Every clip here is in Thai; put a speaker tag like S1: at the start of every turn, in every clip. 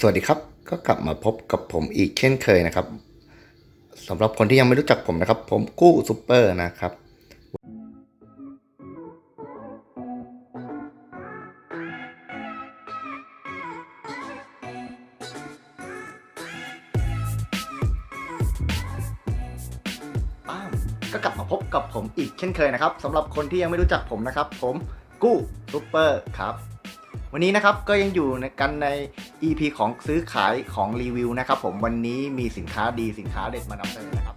S1: สวัสดีครับ ก็กลับมาพบกับผมอีกเช่นเคยนะครับสำหรับคนที่ยังไม่รู้จักผมนะครับ ผมกู้ซูเปอร์นะครับป้าก็กลับมาพบกับผมอีกเช่นเคยนะครับสำหรับคนที่ยังไม่รู้จักผมนะครับ ผมกู้ซูเปอร์ครับ วันนี้นะครับก็ยังอยู่ในกันใน EP ของซื้อขายของรีวิวนะครับผมวันนี้มีสินค้าดีสินค้าเด็ดมานำเสนอนะครับ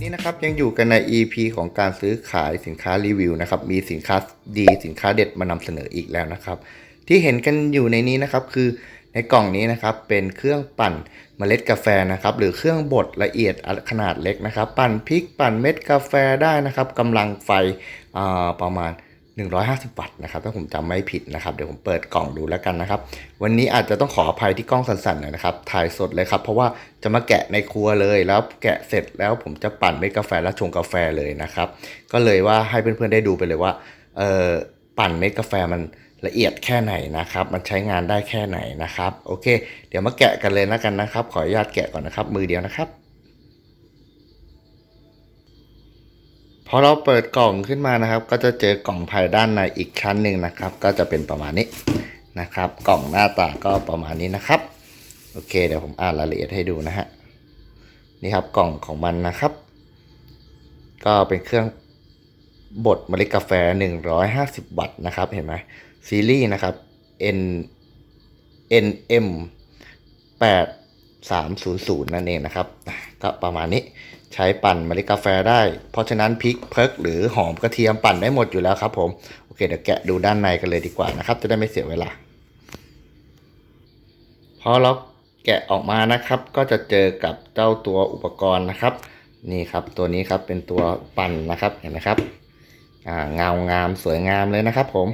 S1: นี่นะครับยังอยู่กันใน EP ของการซื้อขายสินค้ารีวิวนะครับมีสินค้าดีสินค้าเด็ดมานำเสนออีกแล้วนะครับ ที่เห็นกันอยู่ในนี้นะครับคือในกล่องนี้นะครับเป็นเครื่องปั่นเมล็ดกาแฟนะครับหรือเครื่องบดละเอียดขนาดเล็กนะครับ ปั่นพริกปั่นเม็ดกาแฟได้นะครับกำลังไฟประมาณ 150 วัตต์นะครับถ้าผมจำไม่ผิดนะครับเดี๋ยวผมเปิดกล่องดูแล้วกันนะครับ วันนี้อาจจะต้องขออภัยที่กล้องสั่นๆหน่อยนะครับ ถ่ายสดเลยครับ เพราะว่าจะมาแกะในครัวเลยแล้วแกะเสร็จแล้วผมจะปั่นเม็ดกาแฟแล้วชงกาแฟเลยนะครับ ก็เลยว่าให้เพื่อนๆได้ดูไปเลยว่าเออปั่นเม็ดกาแฟมันละเอียดแค่ไหนนะครับ มันใช้งานได้แค่ไหนนะครับ โอเค เดี๋ยวมาแกะกันเลยนะกันนะครับ ขออนุญาตแกะก่อนนะครับ มือเดียวนะครับ พอเราเปิดกล่องขึ้นมานะครับ ก็จะเจอกล่องภายด้านในอีกชั้นหนึ่งนะครับ ก็จะเป็นประมาณนี้นะครับ กล่องหน้าตาก็ประมาณนี้นะครับ โอเค เดี๋ยวผมอ่านรายละเอียดให้ดูนะฮะนี่ครับกล่องของมันนะครับ ก็เป็นเครื่องบดเมล็ดกาแฟ 150 วัตต์นะครับเห็นไหมซีรีส์นะครับ NNM8 300 นั่นเองนะครับ ก็ประมาณนี้ใช้ปั่นเมล็ดกาแฟได้ เพราะฉะนั้นพริกเพิกหรือหอมกระเทียมปั่นได้หมดอยู่แล้วครับผมโอเคเดี๋ยวแกะดูด้านในกันเลยดีกว่านะครับ จะได้ไม่เสียเวลาพอเราแกะออกมานะครับ ก็จะเจอกับเจ้าตัวอุปกรณ์นะครับ นี่ครับตัวนี้ครับเป็นตัวปั่นนะครับเห็นไหมครับอ่าเงางามสวยงามเลยนะครับผม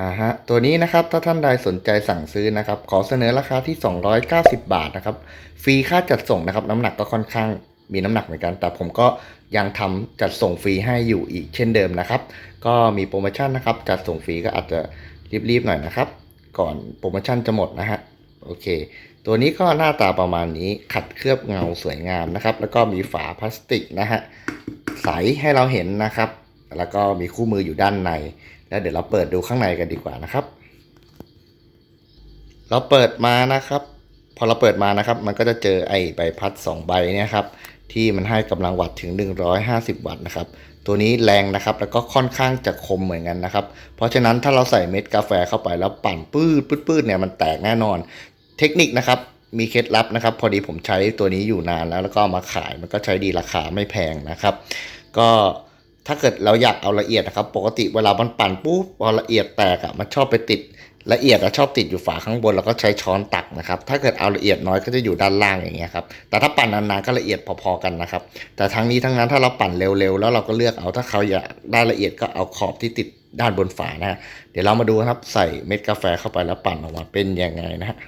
S1: อ่าฮะตัวนี้นะครับถ้าท่านใดสนใจสั่งซื้อนะครับ ขอเสนอราคาที่ 290 บาทนะครับ ฟรีค่าจัดส่งนะครับ น้ำหนักก็ค่อนข้างมีน้ำหนักเหมือนกัน แต่ผมก็ยังทำจัดส่งฟรีให้อยู่อีกเช่นเดิมนะครับ ก็มีโปรโมชั่นนะครับ จัดส่งฟรีก็อาจจะรีบๆหน่อยนะครับ ก่อนโปรโมชั่นจะหมดนะฮะโอเค ตัวนี้ก็หน้าตาประมาณนี้ขัดเคลือบเงาสวยงามนะครับ แล้วก็มีฝาพลาสติกนะฮะใสให้เราเห็นนะครับ แล้วก็มีคู่มืออยู่ด้านใน แล้วเดี๋ยวเราเปิดดูข้างในกันดีกว่านะครับ เราเปิดมานะครับ พอเราเปิดมานะครับ มันก็จะเจอไอ้ใบพัด 2 ใบเนี่ยครับที่มันให้กำลังวัตต์ถึง 150 วัตต์นะครับ ตัวนี้แรงนะครับ แล้วก็ค่อนข้างจะคมเหมือนกันนะครับ เพราะฉะนั้นถ้าเราใส่เม็ดกาแฟเข้าไปแล้วปั่นปื้ดปื้ดปื้ดเนี่ยมันแตกแน่นอน เทคนิคนะครับ มีเคล็ดลับนะครับ พอดีผมใช้ตัวนี้อยู่นานแล้ว แล้วก็มาขายมันก็ใช้ดีราคาไม่แพงนะครับ ก็ ถ้าเกิดเราอยากเอาละเอียดนะครับ ปกติเวลามันปั่นปุ๊บพอละเอียดแตกอะมันชอบไปติดละเอียดอะชอบติดอยู่ฝาข้างบน แล้วก็ใช้ช้อนตักนะครับ ถ้าเกิดเอาละเอียดน้อยก็จะอยู่ด้านล่างอย่างเงี้ยครับ แต่ถ้าปั่นนานๆก็ละเอียดพอๆกันนะครับ แต่ทั้งนี้ทั้งนั้นถ้าเราปั่นเร็วๆ แล้วเราก็เลือกเอาถ้าเขาอยากได้ละเอียดก็เอาขอบที่ติดด้านบนฝานะฮะเดี๋ยวเรามาดูครับใส่เม็ดกาแฟเข้าไปแล้วปั่นออกมาเป็นยังไงนะฮะ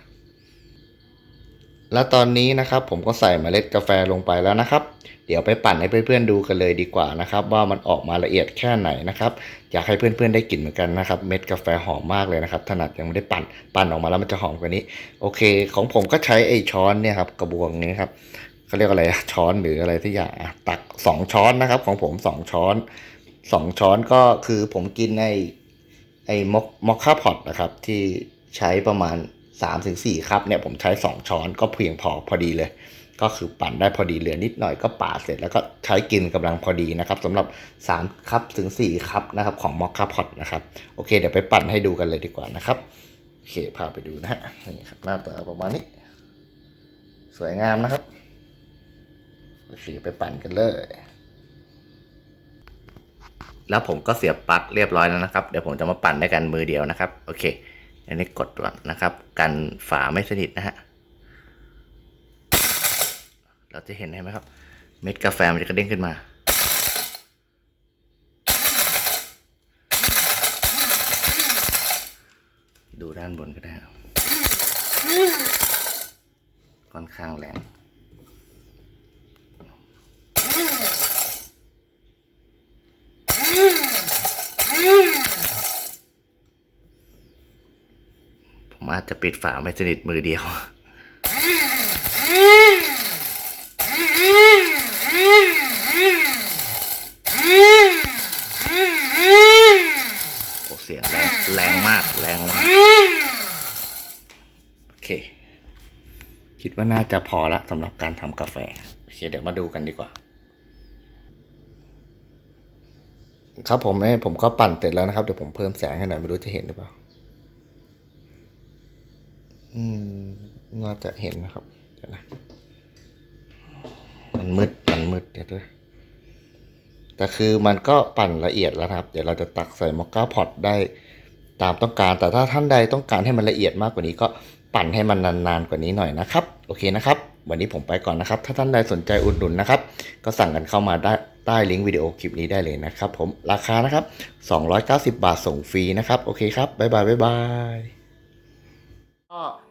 S1: แล้วตอนนี้นะครับผมก็ใส่เมล็ดกาแฟลงไปแล้วนะครับ เดี๋ยวไปปั่นให้เพื่อนๆดูกันเลยดีกว่านะครับ ว่ามันออกมาละเอียดแค่ไหนนะครับอยากให้เพื่อนๆได้กลิ่นเหมือนกันนะครับ เม็ดกาแฟหอมมากเลยนะครับถนัดยังไม่ได้ปั่นปั่นออกมาแล้วมันจะหอมกว่านี้ โอเค ของผมก็ใช้ไอ้ช้อนเนี่ยครับกระบวงนี้ครับเขาเรียกอะไรช้อนหรืออะไรที่อย่างตักสองช้อนนะครับ ของผมสองช้อนสองช้อนก็คือผมกินในไอ้มอคมอคค่าพอตนะครับที่ใช้ประมาณ 3าถึงสครับเนี่ยผมใช้ 2 ช้อนก็เพียงพอพอดีเลย ก็คือปั่นได้พอดีเหลือนิดหน่อยก็ปาดเสร็จแล้วก็ใช้กินกำลังพอดีนะครับสำหรับ3คัพถึง4คัพนะครับของมอคค่าพอตนะครับโอเค เดี๋ยวไปปั่นให้ดูกันเลยดีกว่านะครับโอเคพาไปดูนะฮะนี่ครับหน้าตาประมาณนี้ สวยงามนะครับโอเคไปปั่นกันเลยแล้วผมก็เสียบปลั๊กเรียบร้อยแล้วนะครับ เดี๋ยวผมจะมาปั่นด้วยกันมือเดียวนะครับ โอเค อันนี้กดก่อนนะครับกันฝาไม่สนิทนะฮะเราจะเห็นไหมครับ เม็ดกาแฟมันจะกระเด้งขึ้นมาดูด้านบนก็ได้ค่อนข้างแรง อาจจะปิดฝาไม่สนิทมือเดียว โอ้เสียงแรงแรงมากแรงมากโอเค คิดว่าน่าจะพอละสำหรับการทำกาแฟ โอเค เดี๋ยวมาดูกันดีกว่า ครับผมเอ้ผมก็ปั่นเสร็จแล้วนะครับ เดี๋ยวผมเพิ่มแสงให้หน่อยไม่รู้จะเห็นหรือเปล่า อืมน่าจะเห็นนะครับ เดี๋ยวนะ มันมืด มันมืดเดี๋ยวด้วยแต่คือมันก็ปั่นละเอียดแล้วครับ เดี๋ยวเราจะตักใส่มอคก้าพอตได้ตามต้องการ แต่ถ้าท่านใดต้องการให้มันละเอียดมากกว่านี้ก็ปั่นให้มันนานๆกว่านี้หน่อยนะครับ โอเคนะครับ วันนี้ผมไปก่อนนะครับ ถ้าท่านใดสนใจอุดหนุนนะครับ ก็สั่งกันเข้ามาได้ใต้ลิงก์วิดีโอคลิปนี้ได้เลยนะครับ ผม ราคานะครับ 290 บาทส่งฟรีนะครับ โอเคครับ บ๊ายบาย บ๊ายบาย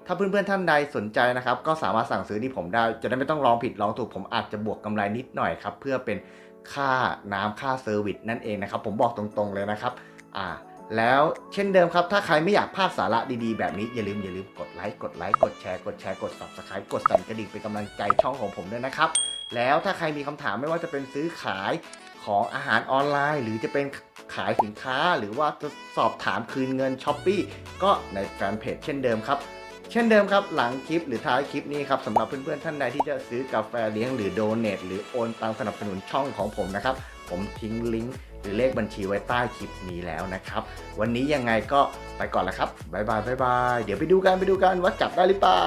S1: ถ้าเพื่อนๆท่านใดสนใจนะครับ ก็สามารถสั่งซื้อที่ผมได้ จะได้ไม่ต้องลองผิดลองถูกผมอาจจะบวกกำไรนิดหน่อยครับ เพื่อเป็นค่าน้ำค่าเซอร์วิสนั่นเองนะครับ ผมบอกตรงๆเลยนะครับ อ่า แล้วเช่นเดิมครับ ถ้าใครไม่อยากพลาดสาระดีๆ แบบนี้ อย่าลืมอย่าลืมกดไลค์กดไลค์กดแชร์กดแชร์กด subscribe กดสั่นกระดิ่งเป็นกำลังใจช่องของผมด้วยนะครับ แล้วถ้าใครมีคำถามไม่ว่าจะเป็นซื้อขายของอาหารออนไลน์ หรือจะเป็นขายสินค้าหรือว่าจะสอบถามคืนเงินช้อปปีก็ในแฟนเพจเช่นเดิมครับ เช่นเดิมครับหลังคลิปหรือท้ายคลิปนี้ครับสำหรับเพื่อนๆท่านใดที่จะซื้อกาแฟเลี้ยงหรือโดเนทหรือโอนตังสนับสนุนช่องของผมนะครับ ผมทิ้งลิงก์หรือเลขบัญชีไว้ใต้คลิปนี้แล้วนะครับ วันนี้ยังไงก็ไปก่อนแล้วครับบายบายบายบายเดี๋ยวไปดูกันไปดูกันว่าจับได้หรือเปล่า